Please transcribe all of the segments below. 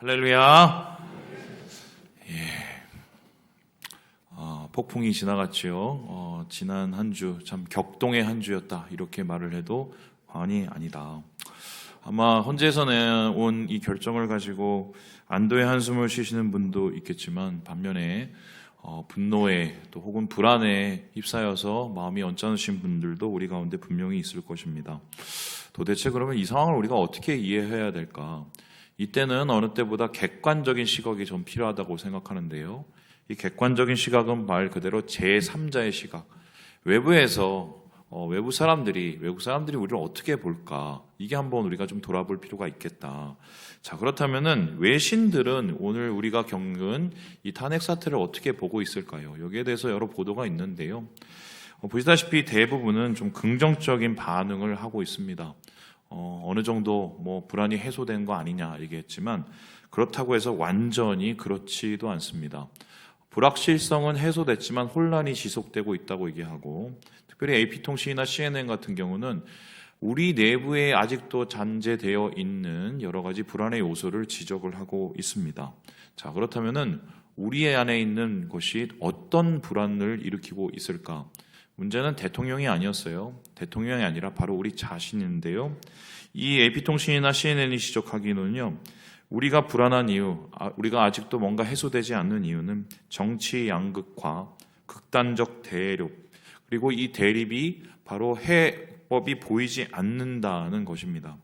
할렐루야. 예. 어, 폭풍이 지나갔지요. 어, 지난 한 주 참 격동의 한 주였다. 이렇게 말을 해도 과언이 아니다. 아마 헌재에서는 온 이 결정을 가지고 안도의 한숨을 쉬시는 분도 있겠지만 반면에 어, 분노에 또 혹은 불안에 휩싸여서 마음이 언짢으신 분들도 우리 가운데 분명히 있을 것입니다. 도대체 그러면 이 상황을 우리가 어떻게 이해해야 될까? 이때는 어느 때보다 객관적인 시각이 좀 필요하다고 생각하는데요. 이 객관적인 시각은 말 그대로 제3자의 시각. 외부에서 어, 외부 사람들이 외국 사람들이 우리를 어떻게 볼까 이게 한번 우리가 좀 돌아볼 필요가 있겠다. 자 그렇다면은 외신들은 오늘 우리가 겪은 이 탄핵 사태를 어떻게 보고 있을까요? 여기에 대해서 여러 보도가 있는데요. 어, 보시다시피 대부분은 좀 긍정적인 반응을 하고 있습니다. 어, 어느 정도 뭐 불안이 해소된 거 아니냐 얘기했지만 그렇다고 해서 완전히 그렇지도 않습니다. 불확실성은 해소됐지만 혼란이 지속되고 있다고 얘기하고 특별히 AP통신이나 CNN 같은 경우는 우리 내부에 아직도 잔재되어 있는 여러 가지 불안의 요소를 지적을 하고 있습니다. 자, 그렇다면은 우리 안에 있는 것이 어떤 불안을 일으키고 있을까? 문제는 대통령이 아니었어요. 대통령이 아니라 바로 우리 자신인데요. 이 AP통신이나 CNN이 지적하기는요. 우리가 불안한 이유, 아, 우리가 아직도 뭔가 해소되지 않는 이유는 정치 양극화, 극단적 대립, 그리고 이 대립이 바로 해법이 보이지 않는다는 것입니다.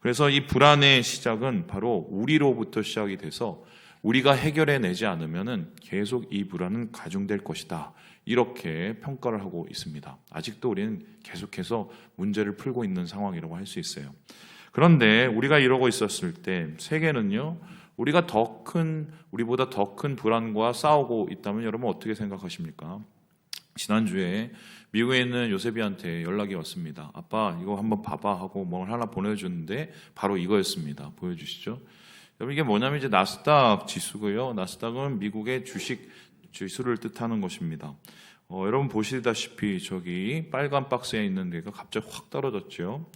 그래서 이 불안의 시작은 바로 우리로부터 시작이 돼서 우리가 해결해 내지 않으면은 계속 이 불안은 가중될 것이다. 이렇게 평가를 하고 있습니다. 아직도 우리는 계속해서 문제를 풀고 있는 상황이라고 할 수 있어요. 그런데 우리가 이러고 있었을 때 세계는요, 우리가 더 큰, 우리보다 더 큰 불안과 싸우고 있다면 여러분 어떻게 생각하십니까? 지난주에 미국에 있는 요세비한테 연락이 왔습니다. 아빠, 이거 한번 봐봐 하고 뭘 하나 보내주는데 바로 이거였습니다. 보여주시죠. 여러분 이게 뭐냐면 이제 나스닥 지수고요. 나스닥은 미국의 주식 지수를 뜻하는 것입니다. 어, 여러분 보시다시피 저기 빨간 박스에 있는 데가 갑자기 확 떨어졌죠.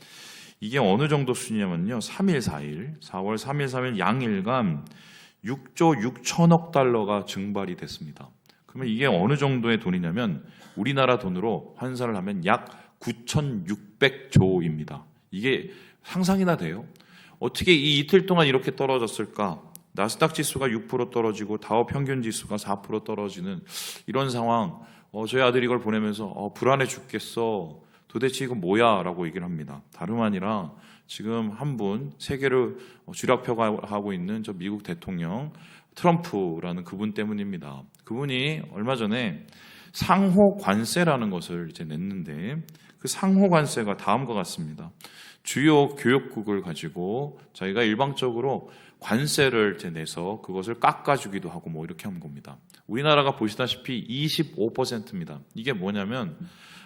이게 어느 정도 수냐면요. 3일, 4일, 4월 3일, 3일 양일간 6조 6천억 달러가 증발이 됐습니다. 그러면 이게 어느 정도의 돈이냐면 우리나라 돈으로 환산을 하면 약 9,600조입니다. 이게 상상이나 돼요. 어떻게 이 이틀 동안 이렇게 떨어졌을까? 나스닥 지수가 6% 떨어지고 다우 평균 지수가 4% 떨어지는 이런 상황. 어, 저희 아들이 이걸 보내면서 어, 불안해 죽겠어. 도대체 이거 뭐야?라고 얘기를 합니다. 다름 아니라 지금 한 분 세계를 쥐락펴가하고 있는 저 미국 대통령 트럼프라는 그분 때문입니다. 그분이 얼마 전에 상호 관세라는 것을 이제 냈는데 그 상호 관세가 다음과 같습니다. 주요 교역국을 가지고 저희가 일방적으로 관세를 내서 그것을 깎아주기도 하고 뭐 이렇게 한 겁니다. 우리나라가 보시다시피 25%입니다. 이게 뭐냐면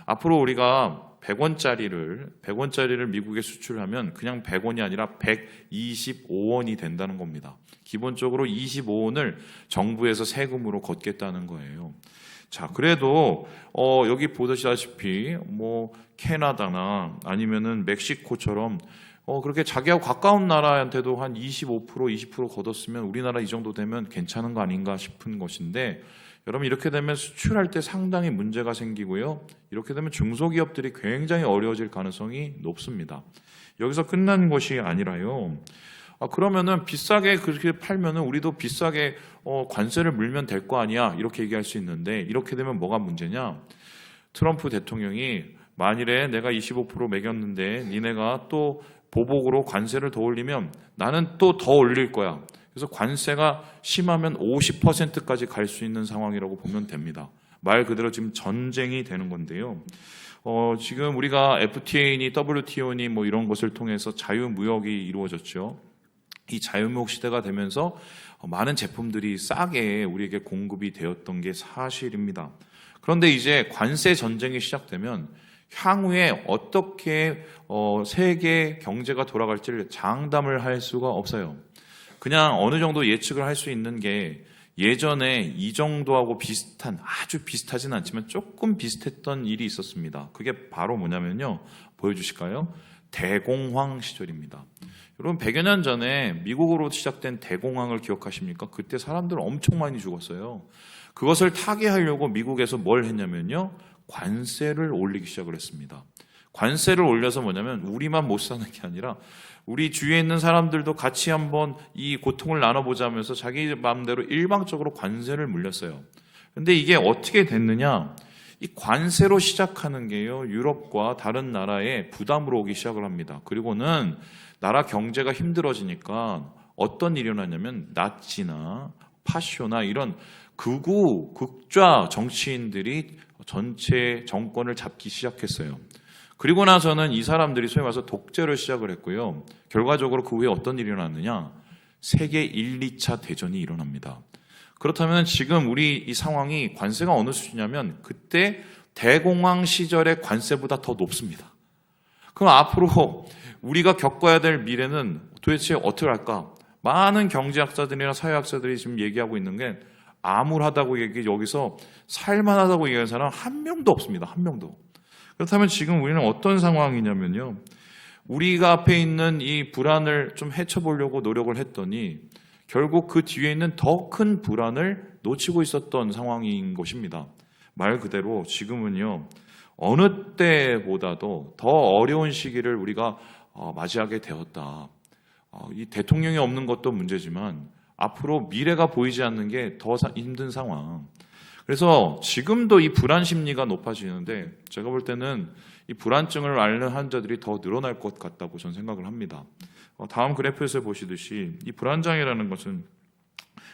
앞으로 우리가 100원짜리를 100원짜리를 미국에 수출하면 그냥 100원이 아니라 125원이 된다는 겁니다. 기본적으로 25원을 정부에서 세금으로 걷겠다는 거예요. 자, 그래도 어, 여기 보시다시피 뭐 캐나다나 아니면은 멕시코처럼 어, 그렇게 자기하고 가까운 나라한테도 한 25% 20% 걷었으면 우리나라 이 정도 되면 괜찮은 거 아닌가 싶은 것인데 여러분 이렇게 되면 수출할 때 상당히 문제가 생기고요. 이렇게 되면 중소기업들이 굉장히 어려워질 가능성이 높습니다. 여기서 끝난 것이 아니라요. 아, 그러면은 비싸게 그렇게 팔면은 우리도 비싸게 어, 관세를 물면 될 거 아니야 이렇게 얘기할 수 있는데 이렇게 되면 뭐가 문제냐? 트럼프 대통령이 만일에 내가 25% 매겼는데 니네가 또 보복으로 관세를 더 올리면 나는 또 더 올릴 거야. 그래서 관세가 심하면 50%까지 갈 수 있는 상황이라고 보면 됩니다. 말 그대로 지금 전쟁이 되는 건데요. 어, 지금 우리가 FTA니 WTO니 뭐 이런 것을 통해서 자유무역이 이루어졌죠. 이 자유무역 시대가 되면서 많은 제품들이 싸게 우리에게 공급이 되었던 게 사실입니다. 그런데 이제 관세 전쟁이 시작되면 향후에 어떻게 어, 세계 경제가 돌아갈지를 장담을 할 수가 없어요. 그냥 어느 정도 예측을 할 수 있는 게 예전에 이 정도하고 비슷한 아주 비슷하진 않지만 조금 비슷했던 일이 있었습니다. 그게 바로 뭐냐면요. 보여주실까요? 대공황 시절입니다. 여러분 100여 년 전에 미국으로 시작된 대공황을 기억하십니까? 그때 사람들 엄청 많이 죽었어요. 그것을 타개하려고 미국에서 뭘 했냐면요. 관세를 올리기 시작을 했습니다. 관세를 올려서 뭐냐면 우리만 못 사는 게 아니라 우리 주위에 있는 사람들도 같이 한번 이 고통을 나눠보자면서 자기 마음대로 일방적으로 관세를 물렸어요. 근데 이게 어떻게 됐느냐? 이 관세로 시작하는 게요, 유럽과 다른 나라에 부담으로 오기 시작을 합니다. 그리고는 나라 경제가 힘들어지니까 어떤 일이 일어나냐면 나치나 파쇼나 이런 극우, 극좌 정치인들이 전체 정권을 잡기 시작했어요. 그리고 나서는 이 사람들이 소위 말해서 독재를 시작을 했고요. 결과적으로 그 후에 어떤 일이 일어났느냐? 세계 1, 2차 대전이 일어납니다. 그렇다면 지금 우리 이 상황이 관세가 어느 수준이냐면 그때 대공황 시절의 관세보다 더 높습니다. 그럼 앞으로 우리가 겪어야 될 미래는 도대체 어떻게 할까? 많은 경제학자들이나 사회학자들이 지금 얘기하고 있는 게 암울하다고 얘기 여기서 살만하다고 얘기하는 사람 한 명도 없습니다. 한 명도. 그렇다면 지금 우리는 어떤 상황이냐면요. 우리가 앞에 있는 이 불안을 좀 헤쳐보려고 노력을 했더니 결국 그 뒤에 있는 더 큰 불안을 놓치고 있었던 상황인 것입니다. 말 그대로 지금은요, 어느 때보다도 더 어려운 시기를 우리가 어, 맞이하게 되었다. 어, 이 대통령이 없는 것도 문제지만 앞으로 미래가 보이지 않는 게 더 힘든 상황. 그래서 지금도 이 불안 심리가 높아지는데 제가 볼 때는 이 불안증을 앓는 환자들이 더 늘어날 것 같다고 저는 생각을 합니다. 어, 다음 그래프에서 보시듯이 이 불안장애라는 것은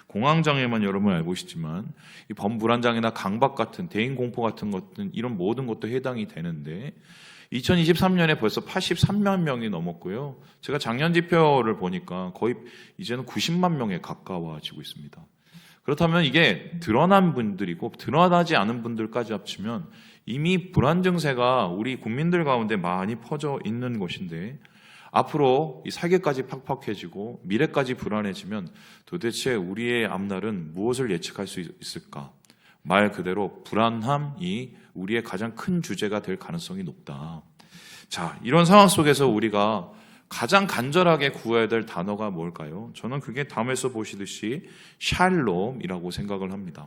공황장애만 여러분 알고 계시지만 이 범불안장애나 강박 같은 대인 공포 같은 것은 이런 모든 것도 해당이 되는데 2023년에 벌써 83만 명이 넘었고요. 제가 작년 지표를 보니까 거의 이제는 90만 명에 가까워지고 있습니다. 그렇다면 이게 드러난 분들이고 드러나지 않은 분들까지 합치면 이미 불안 증세가 우리 국민들 가운데 많이 퍼져 있는 것인데 앞으로 이 살기까지 팍팍해지고 미래까지 불안해지면 도대체 우리의 앞날은 무엇을 예측할 수 있을까? 말 그대로 불안함이 우리의 가장 큰 주제가 될 가능성이 높다. 자, 이런 상황 속에서 우리가 가장 간절하게 구해야 될 단어가 뭘까요? 저는 그게 다음에서 보시듯이 샬롬이라고 생각을 합니다.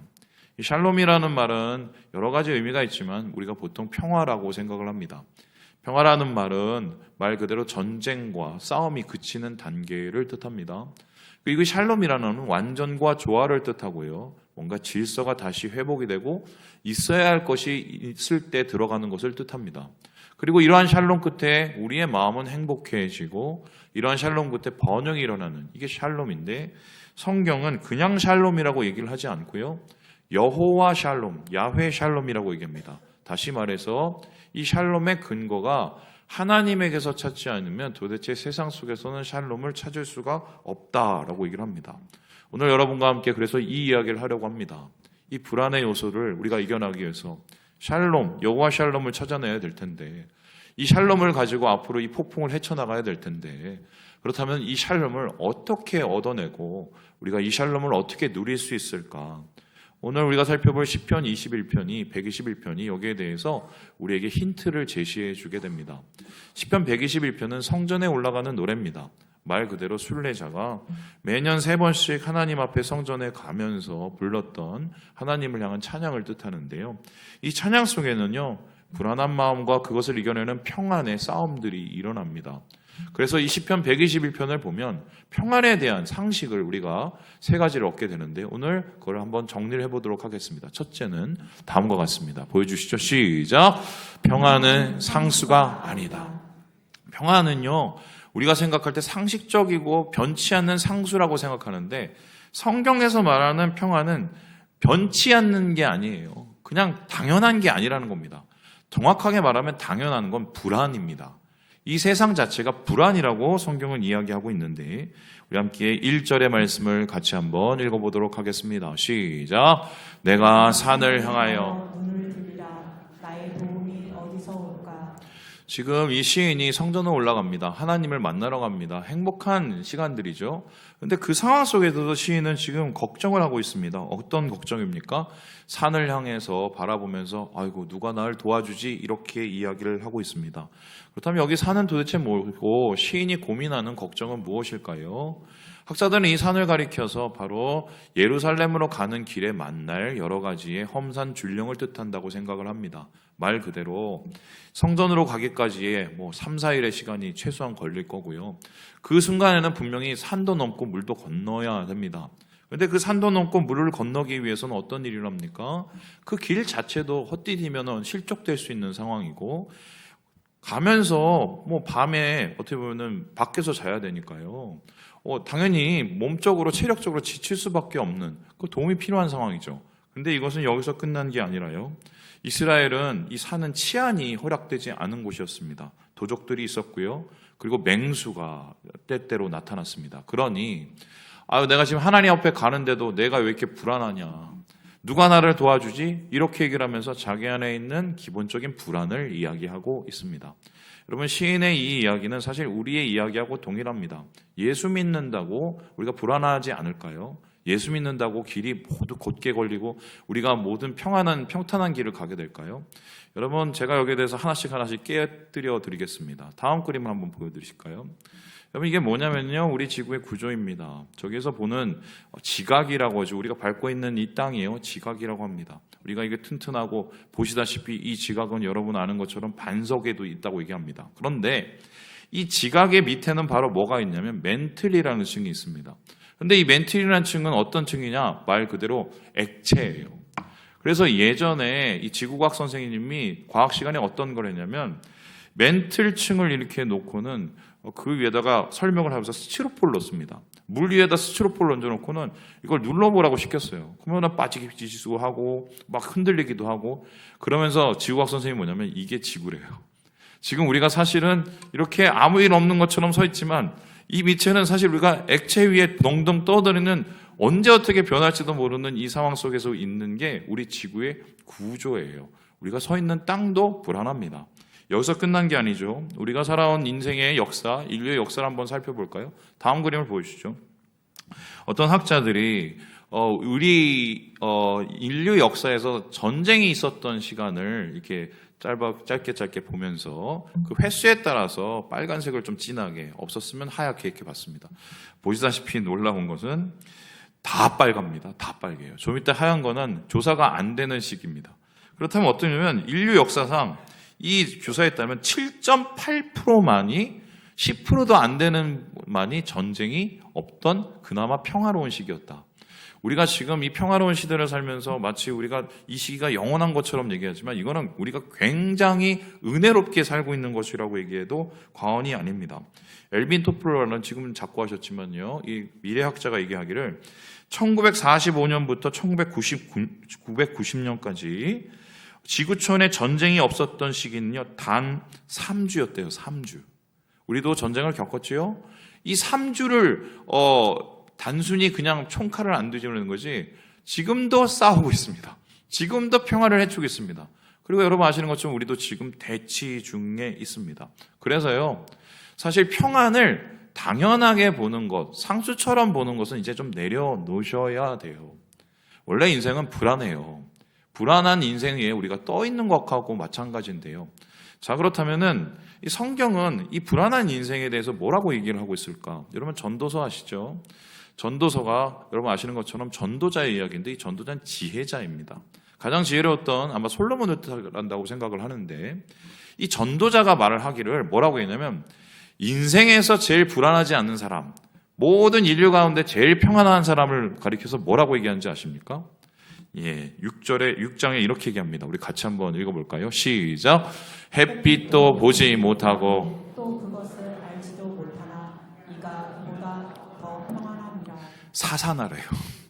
이 샬롬이라는 말은 여러 가지 의미가 있지만 우리가 보통 평화라고 생각을 합니다. 평화라는 말은 말 그대로 전쟁과 싸움이 그치는 단계를 뜻합니다. 그리고 샬롬이라는 완전과 조화를 뜻하고요. 뭔가 질서가 다시 회복이 되고 있어야 할 것이 있을 때 들어가는 것을 뜻합니다. 그리고 이러한 샬롬 끝에 우리의 마음은 행복해지고 이러한 샬롬 끝에 번영이 일어나는 이게 샬롬인데 성경은 그냥 샬롬이라고 얘기를 하지 않고요. 여호와 샬롬, 야훼 샬롬이라고 얘기합니다. 다시 말해서 이 샬롬의 근거가 하나님에게서 찾지 않으면 도대체 세상 속에서는 샬롬을 찾을 수가 없다라고 얘기를 합니다. 오늘 여러분과 함께 그래서 이 이야기를 하려고 합니다. 이 불안의 요소를 우리가 이겨나기 위해서 샬롬, 여호와 샬롬을 찾아내야 될 텐데 이 샬롬을 가지고 앞으로 이 폭풍을 헤쳐나가야 될 텐데 그렇다면 이 샬롬을 어떻게 얻어내고 우리가 이 샬롬을 어떻게 누릴 수 있을까? 오늘 우리가 살펴볼 10편 21편이 121편이 여기에 대해서 우리에게 힌트를 제시해 주게 됩니다. 10편 121편은 성전에 올라가는 노래입니다. 말 그대로 순례자가 매년 세 번씩 하나님 앞에 성전에 가면서 불렀던 하나님을 향한 찬양을 뜻하는데요. 이 찬양 속에는요, 불안한 마음과 그것을 이겨내는 평안의 싸움들이 일어납니다. 그래서 이 시편 121편을 보면 평안에 대한 상식을 우리가 세 가지를 얻게 되는데 오늘 그걸 한번 정리를 해보도록 하겠습니다. 첫째는 다음과 같습니다. 보여주시죠. 시작. 평안은 상수가 아니다. 평안은요, 우리가 생각할 때 상식적이고 변치 않는 상수라고 생각하는데 성경에서 말하는 평안은 변치 않는 게 아니에요. 그냥 당연한 게 아니라는 겁니다. 정확하게 말하면 당연한 건 불안입니다. 이 세상 자체가 불안이라고 성경은 이야기하고 있는데 우리 함께 1절의 말씀을 같이 한번 읽어보도록 하겠습니다. 시작. 내가 산을 향하여 눈을 들이라 나의 도움이 어디서 올까 지금 이 시인이 성전으로 올라갑니다. 하나님을 만나러 갑니다. 행복한 시간들이죠. 근데 그 상황 속에서도 시인은 지금 걱정을 하고 있습니다. 어떤 걱정입니까? 산을 향해서 바라보면서 아이고 누가 나를 도와주지 이렇게 이야기를 하고 있습니다. 그렇다면 여기 산은 도대체 뭐고 시인이 고민하는 걱정은 무엇일까요? 학자들은 이 산을 가리켜서 바로 예루살렘으로 가는 길에 만날 여러 가지의 험산 줄령을 뜻한다고 생각을 합니다. 말 그대로 성전으로 가기까지의 뭐 3, 4일의 시간이 최소한 걸릴 거고요. 그 순간에는 분명히 산도 넘고 물도 건너야 됩니다. 근데 그 산도 넘고 물을 건너기 위해서는 어떤 일을 합니까? 그 길 자체도 헛디디면 실족될 수 있는 상황이고 가면서 뭐 밤에 어떻게 보면은 밖에서 자야 되니까요. 어, 당연히 몸적으로 체력적으로 지칠 수밖에 없는 그 도움이 필요한 상황이죠. 근데 이것은 여기서 끝난 게 아니라요. 이스라엘은 이 산은 치안이 허락되지 않은 곳이었습니다. 도적들이 있었고요. 그리고 맹수가 때때로 나타났습니다. 그러니 아 내가 지금 하나님 앞에 가는데도 내가 왜 이렇게 불안하냐? 누가 나를 도와주지? 이렇게 얘기를 하면서 자기 안에 있는 기본적인 불안을 이야기하고 있습니다. 여러분 시인의 이 이야기는 사실 우리의 이야기하고 동일합니다. 예수 믿는다고 우리가 불안하지 않을까요? 예수 믿는다고 길이 모두 곧게 걸리고 우리가 모든 평안한 평탄한 길을 가게 될까요? 여러분 제가 여기에 대해서 하나씩 하나씩 깨뜨려 드리겠습니다. 다음 그림을 한번 보여드리실까요? 여러분 이게 뭐냐면요 우리 지구의 구조입니다. 저기에서 보는 지각이라고 하죠. 우리가 밟고 있는 이 땅이에요. 지각이라고 합니다. 우리가 이게 튼튼하고 보시다시피 이 지각은 여러분 아는 것처럼 반석에도 있다고 얘기합니다. 그런데 이 지각의 밑에는 바로 뭐가 있냐면 멘틀이라는 층이 있습니다. 근데 이 멘틀이라는 층은 어떤 층이냐? 말 그대로 액체예요. 그래서 예전에 이 지구과학 선생님이 과학 시간에 어떤 걸 했냐면 멘틀층을 이렇게 놓고는 그 위에다가 설명을 하면서 스티로폴 넣습니다. 물 위에다 스티로폴 얹어놓고는 이걸 눌러보라고 시켰어요. 그러면 빠지기도 하고 막 흔들리기도 하고 그러면서 지구과학 선생님이 뭐냐면 이게 지구래요. 지금 우리가 사실은 이렇게 아무 일 없는 것처럼 서 있지만 이 밑에는 사실 우리가 액체 위에 동동 떠드는 언제 어떻게 변할지도 모르는 이 상황 속에서 있는 게 우리 지구의 구조예요. 우리가 서 있는 땅도 불안합니다. 여기서 끝난 게 아니죠. 우리가 살아온 인생의 역사, 인류의 역사를 한번 살펴볼까요? 다음 그림을 보여주시죠. 어떤 학자들이 어, 우리 어, 인류 역사에서 전쟁이 있었던 시간을 이렇게 짧아, 짧게 짧게 보면서 그 횟수에 따라서 빨간색을 좀 진하게 없었으면 하얗게 이렇게 봤습니다. 보시다시피 놀라운 것은 다 빨갑니다. 다 빨개요. 좀 이따 하얀 거는 조사가 안 되는 시기입니다. 그렇다면 어떠냐면 인류 역사상 이 조사에 따르면 7.8%만이 10%도 안 되는 만이 전쟁이 없던 그나마 평화로운 시기였다. 우리가 지금 이 평화로운 시대를 살면서 마치 우리가 이 시기가 영원한 것처럼 얘기하지만 이거는 우리가 굉장히 은혜롭게 살고 있는 것이라고 얘기해도 과언이 아닙니다. 엘빈 토플러는 지금은 작고 하셨지만요. 이 미래학자가 얘기하기를 1945년부터 1990 년까지 지구촌에 전쟁이 없었던 시기는요, 단 3주였대요, 3주. 우리도 전쟁을 겪었지요? 이 3주를, 어, 단순히 그냥 총칼을 안 뒤집는 거지, 지금도 싸우고 있습니다. 지금도 평화를 해주고 있습니다. 그리고 여러분 아시는 것처럼 우리도 지금 대치 중에 있습니다. 그래서요, 사실 평안을 당연하게 보는 것, 상수처럼 보는 것은 이제 좀 내려놓으셔야 돼요. 원래 인생은 불안해요. 불안한 인생 에 우리가 떠 있는 것하고 마찬가지인데요. 자, 그렇다면은 이 성경은 이 불안한 인생에 대해서 뭐라고 얘기를 하고 있을까? 여러분 전도서 아시죠? 전도서가 여러분 아시는 것처럼 전도자의 이야기인데 이 전도자는 지혜자입니다. 가장 지혜로웠던 아마 솔로몬을 뜻한다고 생각을 하는데 이 전도자가 말을 하기를 뭐라고 했냐면 인생에서 제일 불안하지 않는 사람, 모든 인류 가운데 제일 평안한 사람을 가리켜서 뭐라고 얘기하는지 아십니까? 예, 6절에 6장에 이렇게 얘기합니다. 우리 같이 한번 읽어 볼까요? 시작. 햇빛도 보지 못하고 또 그것을 알지도 못하나 이가 보다 더 평안합니다. 사사나래요.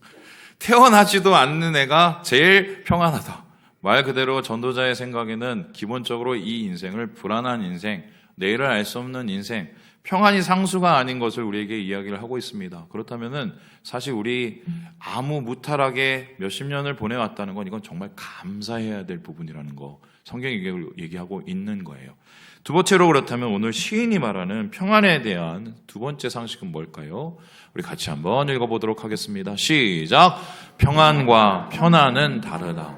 태어나지도 않는 애가 제일 평안하다. 말 그대로 전도자의 생각에는 기본적으로 이 인생을 불안한 인생, 내일을 알 수 없는 인생, 평안이 상수가 아닌 것을 우리에게 이야기를 하고 있습니다. 그렇다면은 사실 우리 아무 무탈하게 몇십 년을 보내왔다는 건 이건 정말 감사해야 될 부분이라는 거 성경이 얘기하고 있는 거예요. 두 번째로 그렇다면 오늘 시인이 말하는 평안에 대한 두 번째 상식은 뭘까요? 우리 같이 한번 읽어보도록 하겠습니다. 시작. 평안과 편안은 다르다.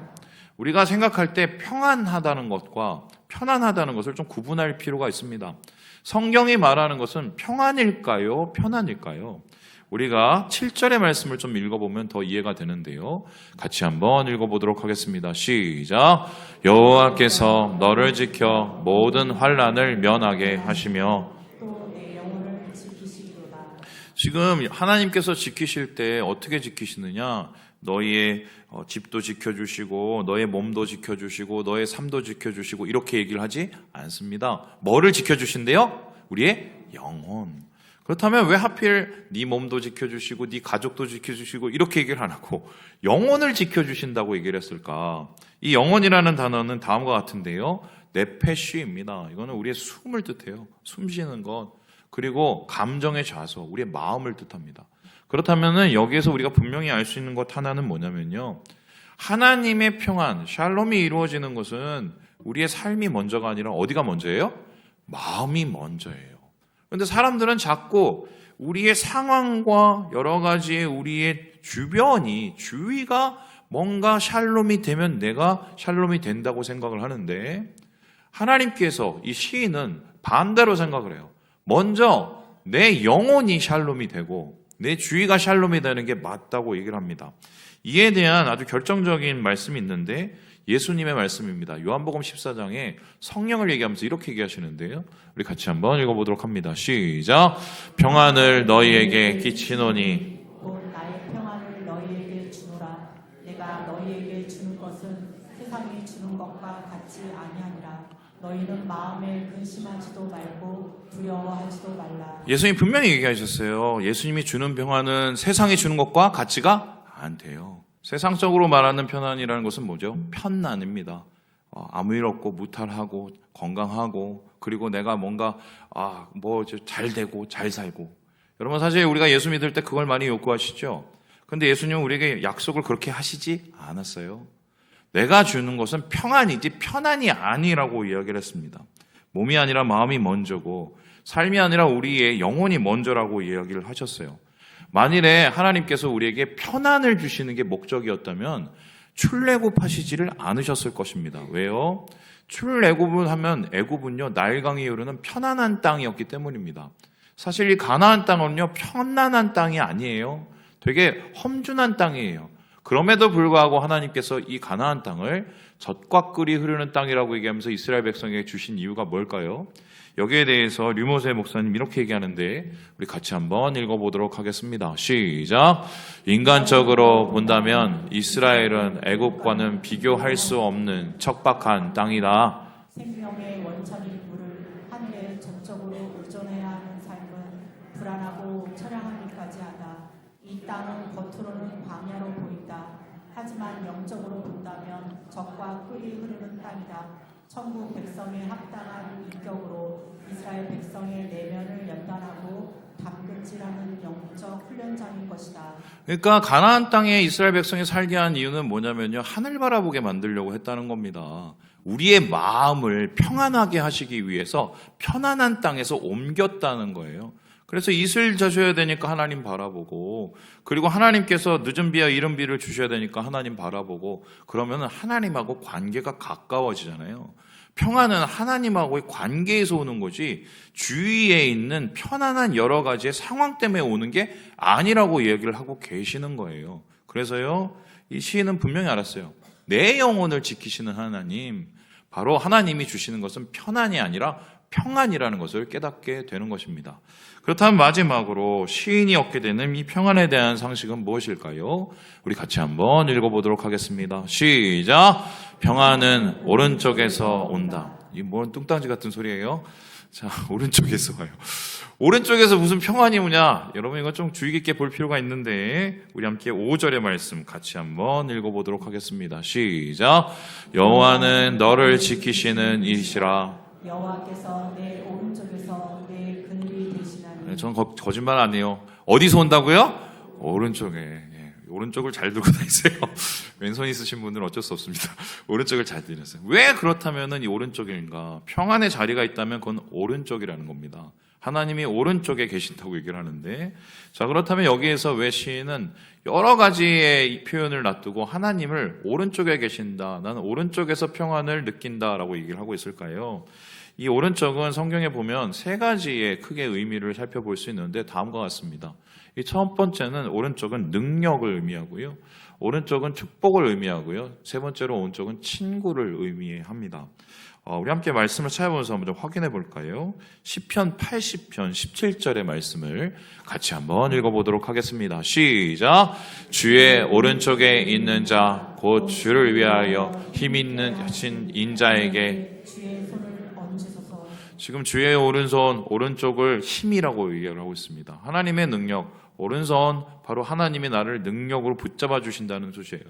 우리가 생각할 때 평안하다는 것과 편안하다는 것을 좀 구분할 필요가 있습니다. 성경이 말하는 것은 평안일까요? 편안일까요? 우리가 7절의 말씀을 좀 읽어보면 더 이해가 되는데요. 같이 한번 읽어보도록 하겠습니다. 시작. 여호와께서 너를 지켜 모든 환란을 면하게 하시며. 지금 하나님께서 지키실 때 어떻게 지키시느냐? 너희의 어, 집도 지켜주시고 너의 몸도 지켜주시고 너의 삶도 지켜주시고 이렇게 얘기를 하지 않습니다. 뭐를 지켜주신대요? 우리의 영혼. 그렇다면 왜 하필 네 몸도 지켜주시고 네 가족도 지켜주시고 이렇게 얘기를 안 하고 영혼을 지켜주신다고 얘기를 했을까? 이 영혼이라는 단어는 다음과 같은데요. 네페쉬입니다. 이거는 우리의 숨을 뜻해요. 숨 쉬는 것. 그리고 감정의 좌소, 우리의 마음을 뜻합니다. 그렇다면은 여기에서 우리가 분명히 알 수 있는 것 하나는 뭐냐면요. 하나님의 평안, 샬롬이 이루어지는 것은 우리의 삶이 먼저가 아니라 어디가 먼저예요? 마음이 먼저예요. 그런데 사람들은 자꾸 우리의 상황과 여러 가지의 우리의 주변이 주위가 뭔가 샬롬이 되면 내가 샬롬이 된다고 생각을 하는데 하나님께서 이 시인은 반대로 생각을 해요. 먼저 내 영혼이 샬롬이 되고 내 주위가 샬롬이 되는 게 맞다고 얘기를 합니다. 이에 대한 아주 결정적인 말씀이 있는데 예수님의 말씀입니다. 요한복음 14장에 성령을 얘기하면서 이렇게 얘기하시는데요. 우리 같이 한번 읽어보도록 합니다. 시작. 평안을 너희에게 끼치노니 곧 나의 평안을 너희에게 주노라. 내가 너희에게 주는 것은 세상이 주는 것과 같지 아니하니라. 너희는 마음에 근심하지도 말고 두려워하지도 말라. 예수님 분명히 얘기하셨어요. 예수님이 주는 평안은 세상이 주는 것과 같지가 않대요. 세상적으로 말하는 편안이라는 것은 뭐죠? 편안입니다. 어, 아무 일 없고 무탈하고 건강하고 그리고 내가 뭔가 아 뭐 잘 되고 잘 살고 여러분 사실 우리가 예수 믿을 때 그걸 많이 요구하시죠. 근데 예수님은 우리에게 약속을 그렇게 하시지 않았어요. 내가 주는 것은 평안이지 편안이 아니라고 이야기를 했습니다. 몸이 아니라 마음이 먼저고 삶이 아니라 우리의 영혼이 먼저라고 이야기를 하셨어요. 만일에 하나님께서 우리에게 편안을 주시는 게 목적이었다면 출애굽 하시지를 않으셨을 것입니다. 왜요? 출애굽을 하면 애굽은요 나일강이 흐르는 편안한 땅이었기 때문입니다. 사실 이 가나안 땅은요 편안한 땅이 아니에요. 되게 험준한 땅이에요. 그럼에도 불구하고 하나님께서 이 가나안 땅을 젖과 꿀이 흐르는 땅이라고 얘기하면서 이스라엘 백성에게 주신 이유가 뭘까요? 여기에 대해서 류모세 목사님 이렇게 얘기하는데 우리 같이 한번 읽어보도록 하겠습니다. 시작. 인간적으로 본다면 이스라엘은 애굽과는 비교할 수 없는 척박한 땅이다. 생명의 원천인 물을 하늘에 전적으로 의존해야 하는 삶은 불안하고 처량하기까지 하다. 이 땅은 겉으로는 광야로 보인다. 하지만 영적으로 본다면 적과 꿀이 흐르는 땅이다. 천국 백성에 합당한 인격으로 이스라엘 백성의 내면을 연단하고 담근질하는 영적 훈련장인 것이다. 그러니까 가나안 땅에 이스라엘 백성이 살게 한 이유는 뭐냐면요. 하늘 바라보게 만들려고 했다는 겁니다. 우리의 마음을 평안하게 하시기 위해서 편안한 땅에서 옮겼다는 거예요. 그래서 이슬 자셔야 되니까 하나님 바라보고 그리고 하나님께서 늦은 비와 이른 비를 주셔야 되니까 하나님 바라보고 그러면 하나님하고 관계가 가까워지잖아요. 평안은 하나님하고의 관계에서 오는 거지 주위에 있는 편안한 여러 가지의 상황 때문에 오는 게 아니라고 이야기를 하고 계시는 거예요. 그래서요, 이 시인은 분명히 알았어요. 내 영혼을 지키시는 하나님, 바로 하나님이 주시는 것은 편안이 아니라 평안이라는 것을 깨닫게 되는 것입니다. 그렇다면 마지막으로 시인이 얻게 되는 이 평안에 대한 상식은 무엇일까요? 우리 같이 한번 읽어보도록 하겠습니다. 시작! 평안은 오른쪽에서 온다. 이 뭔 뚱딴지 같은 소리예요? 자, 오른쪽에서 와요. 오른쪽에서 무슨 평안이 오냐? 여러분 이거 좀 주의 깊게 볼 필요가 있는데 우리 함께 5절의 말씀 같이 한번 읽어보도록 하겠습니다. 시작! 여호와는 너를 지키시는 이시라. 여호와께서 내 오른쪽에서 내 그늘이 되시나니 네, 저는 거, 거짓말 안 해요. 어디서 온다고요? 오른쪽에. 예. 오른쪽을 잘 들고 다니세요. 왼손 있으신 분들은 어쩔 수 없습니다. 오른쪽을 잘 들으세요. 왜 그렇다면은 이 오른쪽인가? 평안의 자리가 있다면 그건 오른쪽이라는 겁니다. 하나님이 오른쪽에 계신다고 얘기를 하는데, 자, 그렇다면 여기에서 왜 시인은 여러 가지의 이 표현을 놔두고 하나님을 오른쪽에 계신다, 나는 오른쪽에서 평안을 느낀다 라고 얘기를 하고 있을까요? 이 오른쪽은 성경에 보면 세 가지의 크게 의미를 살펴볼 수 있는데 다음과 같습니다. 이 첫 번째는 오른쪽은 능력을 의미하고요. 오른쪽은 축복을 의미하고요. 세 번째로 오른쪽은 친구를 의미합니다. 어, 우리 함께 말씀을 찾아보면서 한번 좀 확인해 볼까요? 시편 80편 17절의 말씀을 같이 한번 읽어보도록 하겠습니다. 시작. 주의 오른쪽에 있는 자, 곧 주를 위하여 힘 있는 신 인자에게 지금 주의 오른손, 오른쪽을 힘이라고 얘기를 하고 있습니다. 하나님의 능력, 오른손, 바로 하나님이 나를 능력으로 붙잡아 주신다는 뜻이에요.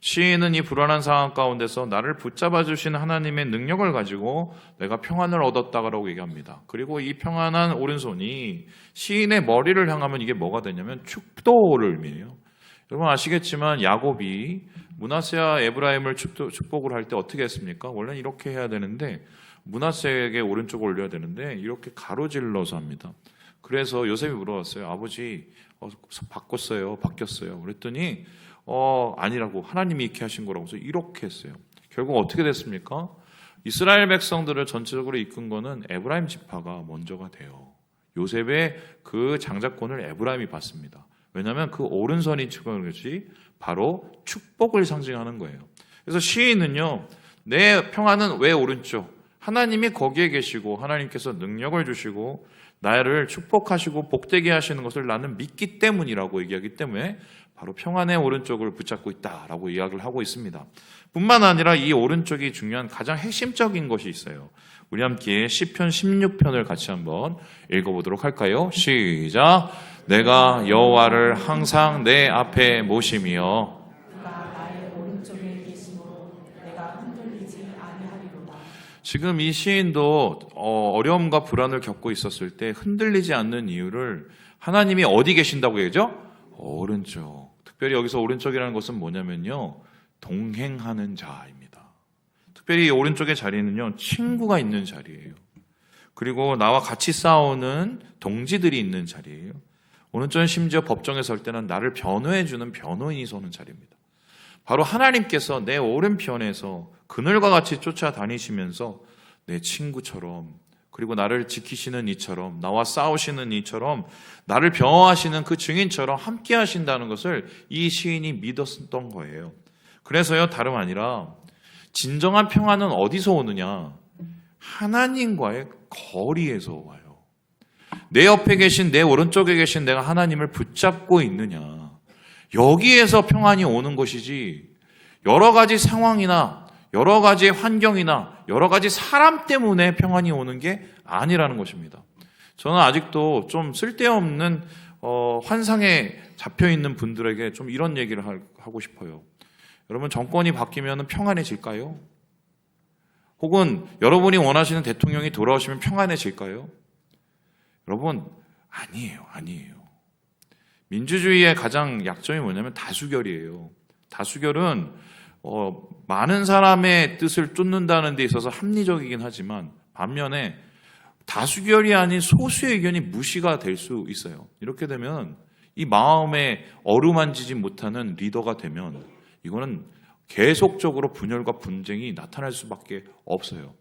시인은 이 불안한 상황 가운데서 나를 붙잡아 주신 하나님의 능력을 가지고 내가 평안을 얻었다라고 얘기합니다. 그리고 이 평안한 오른손이 시인의 머리를 향하면 이게 뭐가 되냐면 축도를 의미해요. 여러분 아시겠지만 야곱이 문하세와 에브라임을 축복을 할 때 어떻게 했습니까? 원래는 이렇게 해야 되는데 문하세에게 오른쪽을 올려야 되는데 이렇게 가로질러서 합니다. 그래서 요셉이 물어봤어요. 아버지 어, 바꿨어요. 바뀌었어요. 그랬더니 어 아니라고 하나님이 이렇게 하신 거라고 해서 이렇게 했어요. 결국 어떻게 됐습니까? 이스라엘 백성들을 전체적으로 이끈 거는 에브라임 지파가 먼저가 돼요. 요셉의 그 장자권을 에브라임이 받습니다. 왜냐하면 그 오른손이 축복하는 것이 바로 축복을 상징하는 거예요. 그래서 시인은요, 내 평안은 왜 오른쪽? 하나님이 거기에 계시고 하나님께서 능력을 주시고 나를 축복하시고 복되게 하시는 것을 나는 믿기 때문이라고 얘기하기 때문에 바로 평안의 오른쪽을 붙잡고 있다라고 이야기를 하고 있습니다. 뿐만 아니라 이 오른쪽이 중요한 가장 핵심적인 것이 있어요. 우리 함께 시편 16편을 같이 한번 읽어보도록 할까요? 시작. 내가 여호와를 항상 내 앞에 아니하리로다 지금 이 시인도 어, 어려움과 불안을 겪고 있었을 때 흔들리지 않는 이유를 하나님이 어디 계신다고 얘기죠? 오른쪽. 특별히 여기서 오른쪽이라는 것은 뭐냐면요. 동행하는 자입니다. 특별히 이 오른쪽의 자리는요. 친구가 있는 자리예요. 그리고 나와 같이 싸우는 동지들이 있는 자리예요. 오른쪽은 심지어 법정에 설 때는 나를 변호해주는 변호인이 서는 자리입니다. 바로 하나님께서 내 오른편에서 그늘과 같이 쫓아다니시면서 내 친구처럼 그리고 나를 지키시는 이처럼 나와 싸우시는 이처럼 나를 병호하시는 그 증인처럼 함께 하신다는 것을 이 시인이 믿었던 거예요. 그래서요 다름 아니라 진정한 평안은 어디서 오느냐? 하나님과의 거리에서 와요. 내 옆에 계신 내 오른쪽에 계신 내가 하나님을 붙잡고 있느냐? 여기에서 평안이 오는 것이지 여러 가지 상황이나 여러 가지 환경이나 여러 가지 사람 때문에 평안이 오는 게 아니라는 것입니다. 저는 아직도 좀 쓸데없는 어, 환상에 잡혀 있는 분들에게 좀 이런 얘기를 할- 하고 싶어요. 여러분 정권이 바뀌면 평안해질까요? 혹은 여러분이 원하시는 대통령이 돌아오시면 평안해질까요? 여러분 아니에요, 아니에요. 민주주의의 가장 약점이 뭐냐면 다수결이에요. 다수결은 어, 많은 사람의 뜻을 쫓는다는 데 있어서 합리적이긴 하지만 반면에 다수결이 아닌 소수의 의견이 무시가 될 수 있어요. 이렇게 되면 이 마음에 어루만지지 못하는 리더가 되면 이거는 계속적으로 분열과 분쟁이 나타날 수밖에 없어요.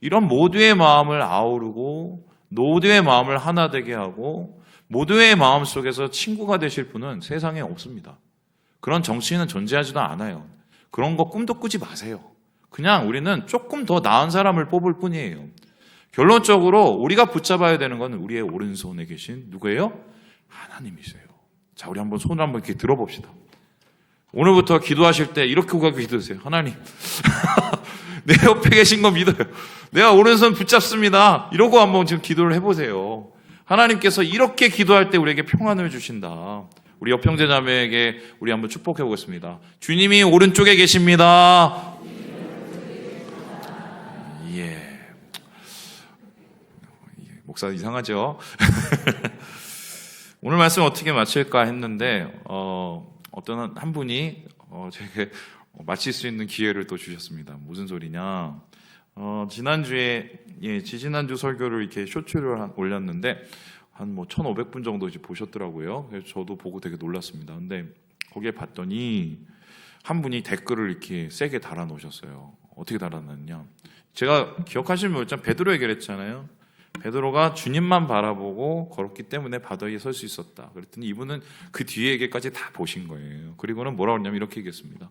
이런 모두의 마음을 아우르고 모두의 마음을 하나 되게 하고 모두의 마음 속에서 친구가 되실 분은 세상에 없습니다. 그런 정치인은 존재하지도 않아요. 그런 거 꿈도 꾸지 마세요. 그냥 우리는 조금 더 나은 사람을 뽑을 뿐이에요. 결론적으로 우리가 붙잡아야 되는 건 우리의 오른손에 계신 누구예요? 하나님이세요. 자, 우리 한번 손을 한번 이렇게 들어봅시다. 오늘부터 기도하실 때 이렇게 고하고 기도하세요. 하나님, 내 옆에 계신 거 믿어요. 내가 오른손 붙잡습니다. 이러고 한번 지금 기도를 해보세요. 하나님께서 이렇게 기도할 때 우리에게 평안을 주신다. 우리 옆 형제 자매에게 우리 한번 축복해 보겠습니다. 주님이 오른쪽에 계십니다. 예. 목사 이상하죠? 오늘 말씀 어떻게 마칠까 했는데 어, 어떤 한- 한 분이 어, 제게 어, 마칠 수 있는 기회를 또 주셨습니다. 무슨 소리냐? 어, 지난주에 예, 지지난주 설교를 이렇게 쇼츠를 한- 올렸는데 한 뭐 1,500분 정도 이제 보셨더라고요. 그래서 저도 보고 되게 놀랐습니다. 근데 거기에 봤더니 한 분이 댓글을 이렇게 세게 달아 놓으셨어요. 어떻게 달아놨냐? 제가 기억하시면 모르지만 베드로에게 그랬잖아요. 베드로가 주님만 바라보고 걸었기 때문에 바다 위에 설 수 있었다. 그랬더니 이분은 그 뒤에게까지 다 보신 거예요. 그리고는 뭐라고 했냐면 이렇게 얘기했습니다.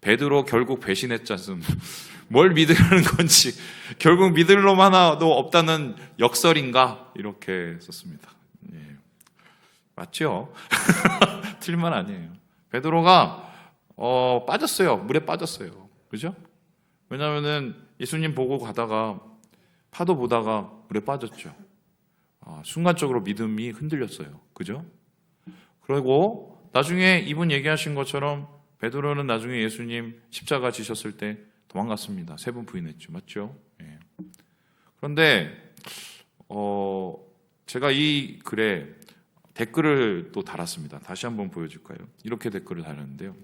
베드로 결국 배신했자슨 뭘 믿으라는 건지 결국 믿을 놈 하나도 없다는 역설인가 이렇게 썼습니다. 예. 맞죠? 말 아니에요. 베드로가 어, 빠졌어요. 물에 빠졌어요. 그죠? 왜냐하면은 예수님 보고 가다가 파도 보다가 물에 빠졌죠. 아, 순간적으로 믿음이 흔들렸어요. 그죠? 그리고 나중에 이분 얘기하신 것처럼 베드로는 나중에 예수님 십자가 지셨을 때 도망갔습니다. 세 번 부인했죠. 맞죠? 예. 그런데 어, 제가 이 글에 댓글을 또 달았습니다. 다시 한번 보여줄까요? 이렇게 댓글을 달았는데요.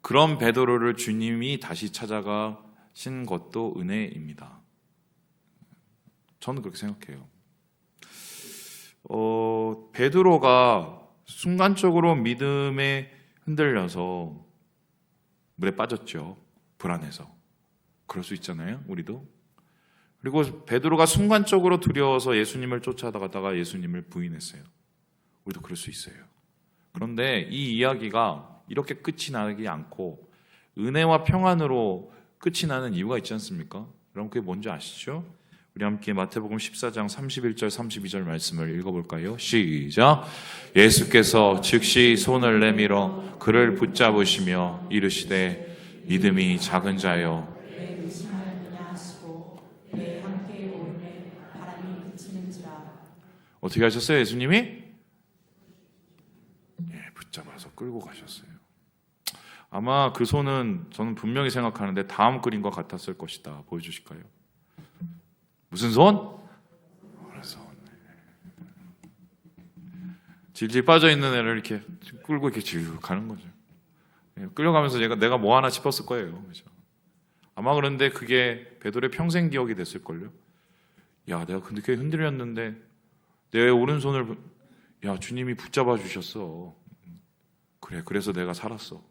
그런 베드로를 주님이 다시 찾아가신 것도 은혜입니다. 저는 그렇게 생각해요. 어, 베드로가 순간적으로 믿음에 흔들려서 물에 빠졌죠. 불안해서. 그럴 수 있잖아요. 우리도. 그리고 베드로가 순간적으로 두려워서 예수님을 쫓아다가다가 예수님을 부인했어요. 우리도 그럴 수 있어요. 그런데 이 이야기가 이렇게 끝이 나지 않고 은혜와 평안으로 끝이 나는 이유가 있지 않습니까? 여러분 그게 뭔지 아시죠? 우리 함께 마태복음 14장 31절 32절 말씀을 읽어볼까요? 시작. 예수께서 즉시 손을 내밀어 그를 붙잡으시며 이르시되 믿음이 작은 자여 어떻게 하셨어요 예수님이? 예, 붙잡아서 끌고 가셨어요. 아마 그 손은 저는 분명히 생각하는데 다음 그림과 같았을 것이다. 보여주실까요? 무슨 손? 오른손. 질질 빠져 있는 애를 이렇게 끌고 이렇게 쭉 가는 거죠. 예, 끌려가면서 얘가 내가 뭐 하나 싶었을 거예요. 그죠? 아마 그런데 그게 베드로의 평생 기억이 됐을 걸요. 야, 내가 꽤 흔들렸는데 내 오른손을 부- 야 주님이 붙잡아 주셨어. 그래, 그래서 내가 살았어.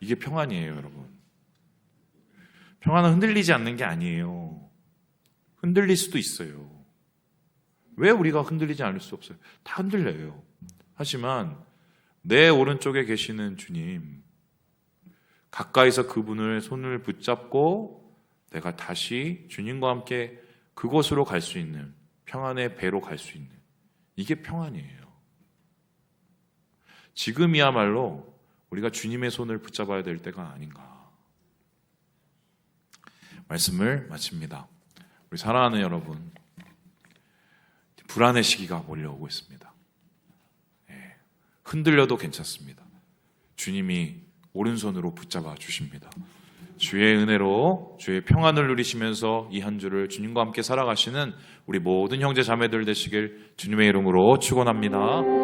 이게 평안이에요, 여러분. 평안은 흔들리지 않는 게 아니에요. 흔들릴 수도 있어요. 왜 우리가 흔들리지 않을 수 없어요? 다 흔들려요. 하지만 내 오른쪽에 계시는 주님, 가까이서 그분을 손을 붙잡고 내가 다시 주님과 함께 그곳으로 갈 수 있는 평안의 배로 갈 수 있는 이게 평안이에요. 지금이야말로 우리가 주님의 손을 붙잡아야 될 때가 아닌가. 말씀을 마칩니다. 우리 사랑하는 여러분, 불안의 시기가 몰려오고 있습니다. 예, 흔들려도 괜찮습니다. 주님이 오른손으로 붙잡아 주십니다. 주의 은혜로 주의 평안을 누리시면서 이 한 주를 주님과 함께 살아가시는 우리 모든 형제 자매들 되시길 주님의 이름으로 축원합니다.